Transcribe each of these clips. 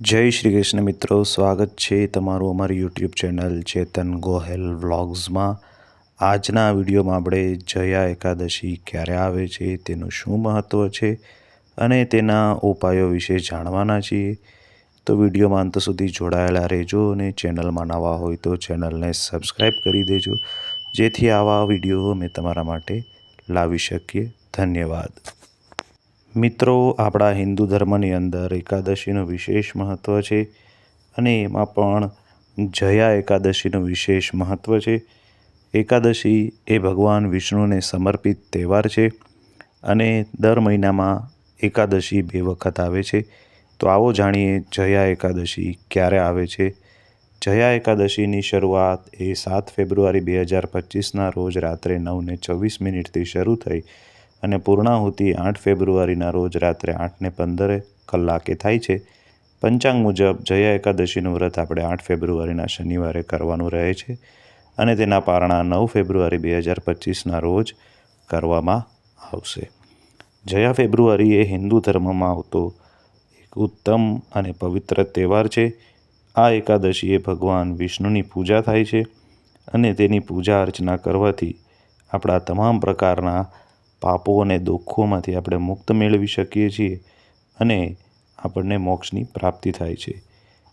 જય શ્રી કૃષ્ણ મિત્રો, સ્વાગત છે તમારું અમારી યુટ્યુબ ચેનલ ચેતન ગોહેલ વ્લોગ્સમાં. આજના વિડીયોમાં આપણે જયા એકાદશી ક્યારે આવે છે, તેનું શું મહત્ત્વ છે અને તેના ઉપાયો વિશે જાણવાના છીએ. તો વિડીયોમાં અંત સુધી જોડાયેલા રહેજો અને ચેનલમાં નવા હોય તો ચેનલને સબસ્ક્રાઈબ કરી દેજો. જેથી આવા વીડિયો અમે તમારા માટે લાવી શકીએ. ધન્યવાદ. મિત્રો, આપણા હિન્દુ ધર્મની અંદર એકાદશીનું વિશેષ મહત્ત્વ છે અને એમાં પણ જયા એકાદશીનું વિશેષ મહત્ત્વ છે. એકાદશી એ ભગવાન વિષ્ણુને સમર્પિત તહેવાર છે અને દર મહિનામાં એકાદશી બે વખત આવે છે. તો આવો જાણીએ જયા એકાદશી ક્યારે આવે છે. જયા એકાદશીની શરૂઆત એ સાત ફેબ્રુઆરી બે હજાર પચીસના રોજ રાત્રે નવને ચોવીસ મિનિટથી શરૂ થઈ અને પૂર્ણાહુતિ આઠ ફેબ્રુઆરીના રોજ રાત્રે આઠને પંદરે કલાકે થાય છે. પંચાંગ મુજબ જયા એકાદશીનું વ્રત આપણે આઠ ફેબ્રુઆરીના શનિવારે કરવાનું રહે છે અને તેના પારણા નવ ફેબ્રુઆરી બે હજાર પચીસના રોજ કરવામાં આવશે. જયા ફેબ્રુઆરી એ હિન્દુ ધર્મમાં આવતો એક ઉત્તમ અને પવિત્ર તહેવાર છે. આ એકાદશીએ ભગવાન વિષ્ણુની પૂજા થાય છે અને તેની પૂજા અર્ચના કરવાથી આપણા તમામ પ્રકારના પાપો અને દુઃખોમાંથી આપણે મુક્ત મેળવી શકીએ છીએ અને આપણને મોક્ષની પ્રાપ્તિ થાય છે.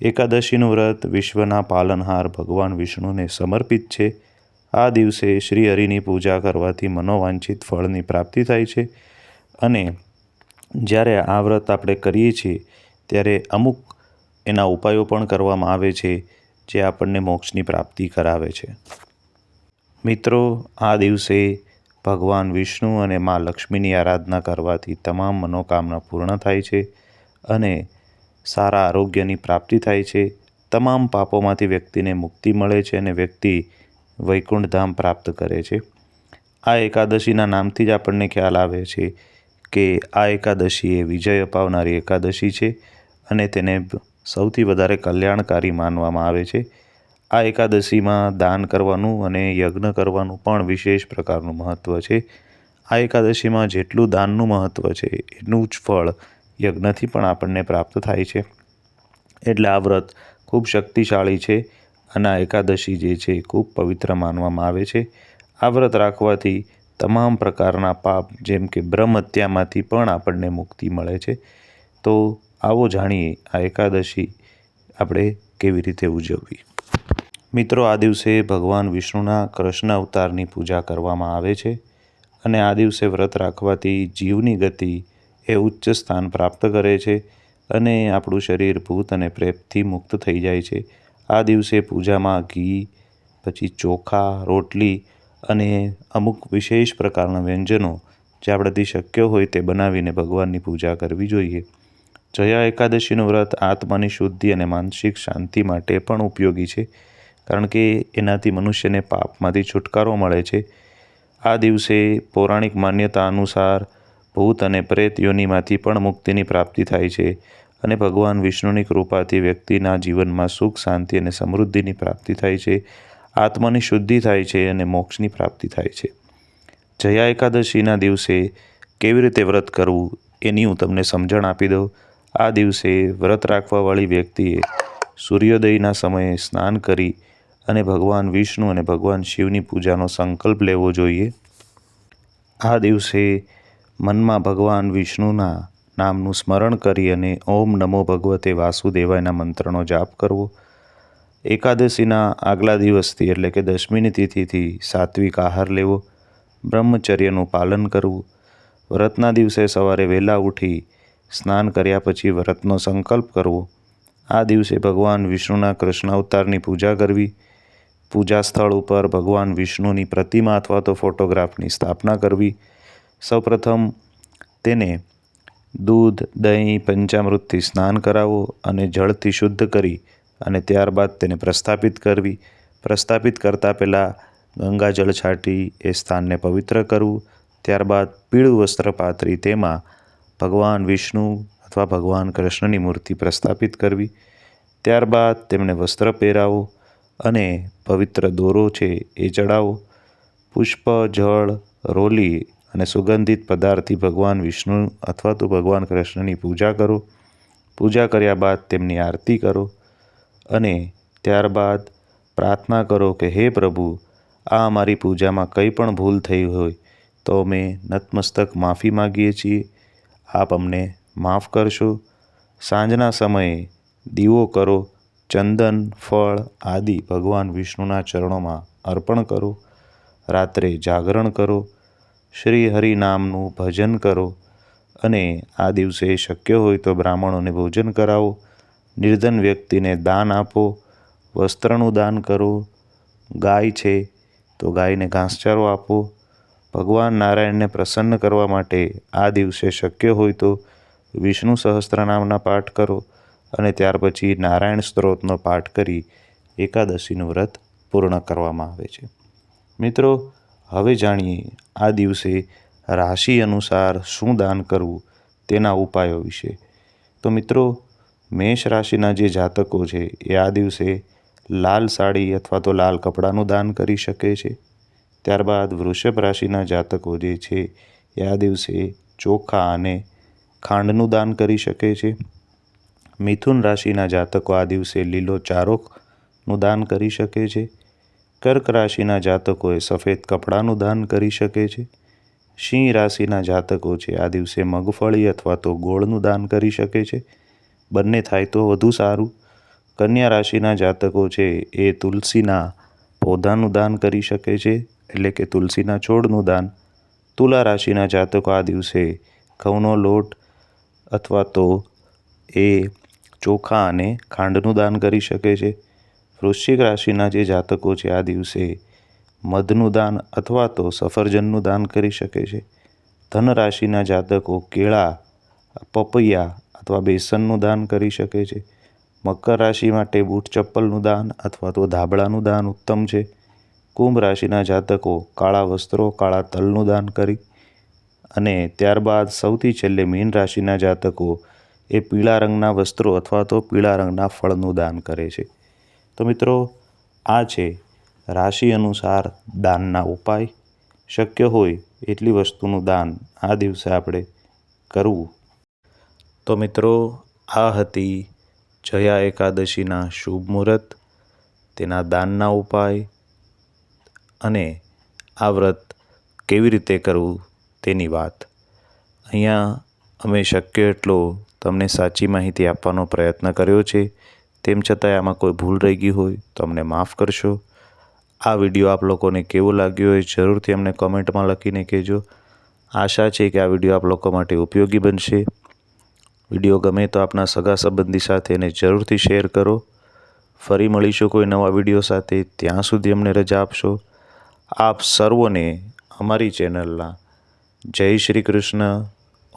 એકાદશીનું વ્રત વિશ્વના પાલનહાર ભગવાન વિષ્ણુને સમર્પિત છે. આ દિવસે શ્રી હરિની પૂજા કરવાથી મનોવાંછિત ફળની પ્રાપ્તિ થાય છે અને જ્યારે આ વ્રત આપણે કરીએ છીએ ત્યારે અમુક એના ઉપાયો પણ કરવામાં આવે છે જે આપણને મોક્ષની પ્રાપ્તિ કરાવે છે. મિત્રો, આ દિવસે ભગવાન વિષ્ણુ અને મા લક્ષ્મીની આરાધના કરવાથી તમામ મનોકામના પૂર્ણ થાય છે અને સારા આરોગ્યની પ્રાપ્તિ થાય છે. તમામ પાપોમાંથી વ્યક્તિને મુક્તિ મળે છે અને વ્યક્તિ વૈકુંઠધામ પ્રાપ્ત કરે છે. આ એકાદશીના નામથી જ આપણને ખ્યાલ આવે છે કે આ એકાદશી એ વિજય અપાવનારી એકાદશી છે અને તેને સૌથી વધારે કલ્યાણકારી માનવામાં આવે છે. આ એકાદશીમાં દાન કરવાનું અને યજ્ઞ કરવાનું પણ વિશેષ પ્રકારનું મહત્ત્વ છે. આ એકાદશીમાં જેટલું દાનનું મહત્ત્વ છે એનું જ ફળ યજ્ઞથી પણ આપણને પ્રાપ્ત થાય છે. એટલે આ વ્રત ખૂબ શક્તિશાળી છે અને આ એકાદશી જે છે ખૂબ પવિત્ર માનવામાં આવે છે. આ વ્રત રાખવાથી તમામ પ્રકારના પાપ, જેમ કે બ્રહ્મ હત્યામાંથી પણ આપણને મુક્તિ મળે છે. તો આવો જાણીએ આ એકાદશી આપણે કેવી રીતે ઉજવવી. મિત્રો, આ દિવસે ભગવાન વિષ્ણુના કૃષ્ણ અવતારની પૂજા કરવામાં આવે છે અને આ દિવસે વ્રત રાખવાથી જીવની ગતિ એ ઉચ્ચ સ્થાન પ્રાપ્ત કરે છે અને આપણું શરીર ભૂત અને પ્રેતથી મુક્ત થઈ જાય છે. આ દિવસે પૂજામાં ઘી, પછી ચોખા, રોટલી અને અમુક વિશેષ પ્રકારના વ્યંજનો જે આપણાથી શક્ય હોય તે બનાવીને ભગવાનની પૂજા કરવી જોઈએ. જયા એકાદશીનું વ્રત આત્માની શુદ્ધિ અને માનસિક શાંતિ માટે પણ ઉપયોગી છે. કારણ કે એનાથી મનુષ્યને પાપમાંથી છુટકારો મળે છે. આ દિવસે પૌરાણિક માન્યતા અનુસાર ભૂત અને પ્રેત યોનિમાંથી પણ મુક્તિની પ્રાપ્તિ થાય છે અને ભગવાન વિષ્ણુની કૃપાથી વ્યક્તિના જીવનમાં સુખ, શાંતિ અને સમૃદ્ધિની પ્રાપ્તિ થાય છે. આત્માની શુદ્ધિ થાય છે અને મોક્ષની પ્રાપ્તિ થાય છે. જયા એકાદશીના દિવસે કેવી રીતે વ્રત કરવું એની હું તમને સમજણ આપી દઉં. આ દિવસે વ્રત રાખવાવાળી વ્યક્તિએ સૂર્યોદયના સમયે સ્નાન કરી અને ભગવાન વિષ્ણુ અને ભગવાન શિવની પૂજાનો સંકલ્પ લેવો જોઈએ. આ દિવસે મનમાં ભગવાન વિષ્ણુના નામનું સ્મરણ કરી અને ઓમ નમો ભગવતે વાસુદેવાયના મંત્રનો જાપ કરવો. એકાદશીના આગલા દિવસથી એટલે કે દશમીની તિથિથી સાત્વિક આહાર લેવો. બ્રહ્મચર્યનું પાલન કરવું. વ્રતના દિવસે સવારે વહેલા ઉઠી સ્નાન કર્યા પછી વ્રતનો સંકલ્પ કરવો. આ દિવસે ભગવાન વિષ્ણુના કૃષ્ણ અવતારની પૂજા કરવી. પૂજા સ્થળ ઉપર ભગવાન વિષ્ણુની પ્રતિમા અથવા તો ફોટોગ્રાફની સ્થાપના કરવી. સૌપ્રથમ તેને દૂધ, દહીં, પંચામૃતથી સ્નાન કરાવવું અને જળથી શુદ્ધ કરી અને ત્યારબાદ તેને પ્રસ્થાપિત કરવી. પ્રસ્થાપિત કરતાં પહેલાં ગંગાજળ છાંટી એ સ્થાનને પવિત્ર કરવું. ત્યારબાદ પીળું વસ્ત્ર પાથરી તેમાં ભગવાન વિષ્ણુ અથવા ભગવાન કૃષ્ણની મૂર્તિ પ્રસ્થાપિત કરવી. ત્યારબાદ તેમને વસ્ત્ર પહેરાવો. અને પવિત્ર દોરો છે એ ચડાવો. પુષ્પ, જળ, રોલી અને સુગંધિત પદાર્થથી ભગવાન વિષ્ણુ અથવા તો ભગવાન કૃષ્ણની પૂજા કરો. પૂજા કર્યા બાદ તેમની આરતી કરો અને ત્યારબાદ પ્રાર્થના કરો કે, હે પ્રભુ, આ અમારી પૂજામાં કંઈ પણ ભૂલ થઈ હોય તો અમે નતમસ્તક માફી માગીએ છીએ. આપ અમને માફ કરશો. સાંજના સમયે દીવો કરો ચંદન, ફળ આદિ ભગવાન વિષ્ણુના ચરણોમાં અર્પણ કરો. રાત્રે જાગરણ કરો. શ્રી હરિ નામનું ભજન કરો. અને આ દિવસે શક્ય હોય તો બ્રાહ્મણોને ભોજન કરાવો. નિર્ધન વ્યક્તિને દાન આપો. વસ્ત્રનું દાન કરો. ગાય છે તો ગાયને ઘાસચારો આપો. ભગવાન નારાયણને પ્રસન્ન કરવા માટે આ દિવસે શક્ય હોય તો વિષ્ણુ સહસ્ત્રનામના પાઠ કરો. અને ત્યાર પછી નારાયણ સ્ત્રોતનો પાઠ કરી એકાદશીનું વ્રત પૂર્ણ કરવામાં આવે છે. મિત્રો, હવે જાણીએ આ દિવસે રાશિ અનુસાર શું દાન કરવું તેના ઉપાયો વિશે. તો મિત્રો, મેષ રાશિના જે જાતકો છે, એ આ દિવસે લાલ સાડી અથવા તો લાલ કપડાનું દાન કરી શકે છે. ત્યારબાદ વૃષભ રાશિના જાતકો જે છે, એ આ દિવસે ચોખા અને ખાંડનું દાન કરી શકે છે. મિથુન રાશિના જાતકો આ દિવસે લીલો ચારોકનું દાન કરી શકે છે. કર્ક રાશિના જાતકોએ સફેદ કપડાનું દાન કરી શકે છે. સિંહ રાશિના જાતકો છે આ દિવસે મગફળી અથવા તો ગોળનું દાન કરી શકે છે. બંને થાય તો વધુ સારું. કન્યા રાશિના જાતકો છે એ તુલસીના પૌધાનું દાન કરી શકે છે, એટલે કે તુલસીના છોડનું દાન. તુલા રાશિના જાતકો આ દિવસે ઘઉંનો લોટ અથવા તો એ ચોખા અને ખાંડનું દાન કરી શકે છે. વૃશ્ચિક રાશિના જે જાતકો છે, આ દિવસે મધનું દાન અથવા તો સફરજનનું દાન કરી શકે છે. ધન રાશિના જાતકો કેળા, પપૈયા અથવા બેસનનું દાન કરી શકે છે. મકર રાશિ માટે બૂટ ચપ્પલનું દાન અથવા તો ધાબળાનું દાન ઉત્તમ છે. કુંભ રાશિના જાતકો કાળા વસ્ત્રો, કાળા તલનું દાન કરી અને ત્યારબાદ સૌથી છેલ્લે મીન રાશિના જાતકો એ પીળા રંગના વસ્ત્રો અથવા તો પીળા રંગના ફળનું દાન કરે છે. તો મિત્રો, આ છે રાશિ અનુસાર દાનના ઉપાય. શક્ય હોય એટલી વસ્તુનું દાન આ દિવસે આપણે કરવું. તો મિત્રો, આ હતી જયા એકાદશીના શુભ મુહૂર્ત, તેના દાનના ઉપાય અને આ વ્રત કેવી રીતે કરવું તેની વાત. અહીંયા અમે શક્ય એટલો તમને સાચી માહિતી આપવાનો પ્રયત્ન કર્યો છે, તેમ છતાંય આમાં કોઈ ભૂલ રહી ગઈ હોય તો અમને માફ કરશો. આ વીડિયો આપ લોકોને કેવો લાગ્યો હોય જરૂરથી અમને કોમેન્ટમાં લખીને કહેજો. આશા છે કે આ વીડિયો આપ લોકો માટે ઉપયોગી બનશે. વીડિયો ગમે તો આપના સગા સંબંધી સાથે એને જરૂરથી શેર કરો. ફરી મળીશું કોઈ નવા વીડિયો સાથે. ત્યાં સુધી અમને રજા આપશો. આપ સર્વોને અમારી ચેનલના જય શ્રી કૃષ્ણ.